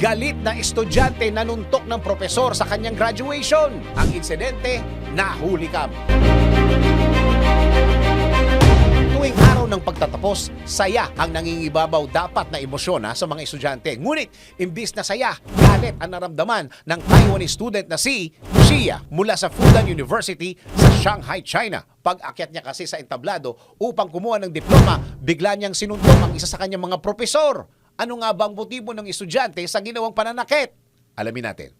Galit na estudyante nanuntok ng propesor sa kanyang graduation. Ang insidente, nahuli kam. Tuwing araw ng pagtatapos, saya ang nangingibabaw dapat na emosyon ha, sa mga estudyante. Ngunit, imbis na saya, galit ang naramdaman ng Taiwanese student na si Xia mula sa Fudan University sa Shanghai, China. Pag-akyat niya kasi sa entablado upang kumuha ng diploma, bigla niyang sinuntok ang isa sa kanyang mga propesor. Ano nga ba ang motibo ng estudyante sa ginawang pananakit? Alamin natin.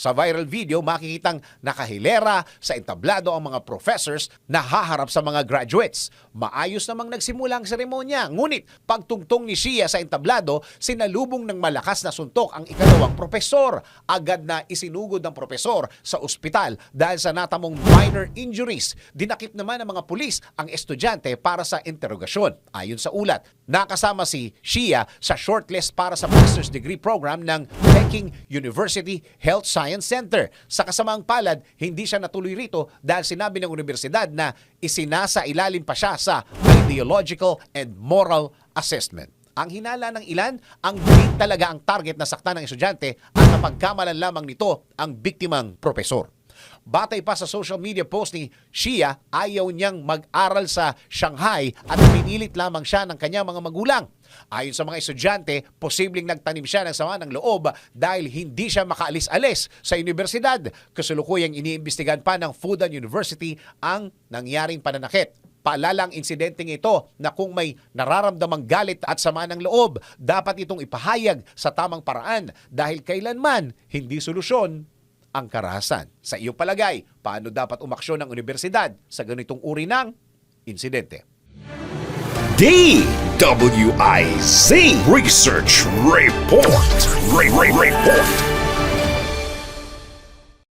Sa viral video, makikitang nakahilera sa entablado ang mga professors na haharap sa mga graduates. Maayos namang nagsimula ang seremonya. Ngunit, pagtungtong ni Shia sa entablado, sinalubong ng malakas na suntok ang ikalawang profesor. Agad na isinugod ng profesor sa ospital dahil sa natamong minor injuries. Dinakip naman ng mga pulis ang estudyante para sa interogasyon. Ayon sa ulat, nakasama si Shia sa shortlist para sa master's degree program ng Peking University Health Science Center. Sa kasamaang palad, hindi siya natuloy rito dahil sinabi ng universidad na isinasa ilalim pa siya sa ideological and moral assessment. Ang hinala ng ilan, ang grade talaga ang target na sakta ng estudyante at napagkamalan lamang nito ang biktimang propesor. Batay pa sa social media post ni Shia, ayaw niyang mag-aral sa Shanghai at pinilit lamang siya ng kanyang mga magulang. Ayon sa mga estudyante, posibleng nagtanim siya ng sama ng loob dahil hindi siya makaalis-alis sa universidad. Kasulukuyang iniimbestigan pa ng Fudan University ang nangyaring pananakit. Paalala ang insidenteng ito na kung may nararamdamang galit at sama ng loob, dapat itong ipahayag sa tamang paraan dahil kailanman hindi solusyon ang karahasan. Sa iyong palagay, paano dapat umaksyon ng universidad sa ganitong uri ng insidente? DWIZ Research Report. Re- re- report.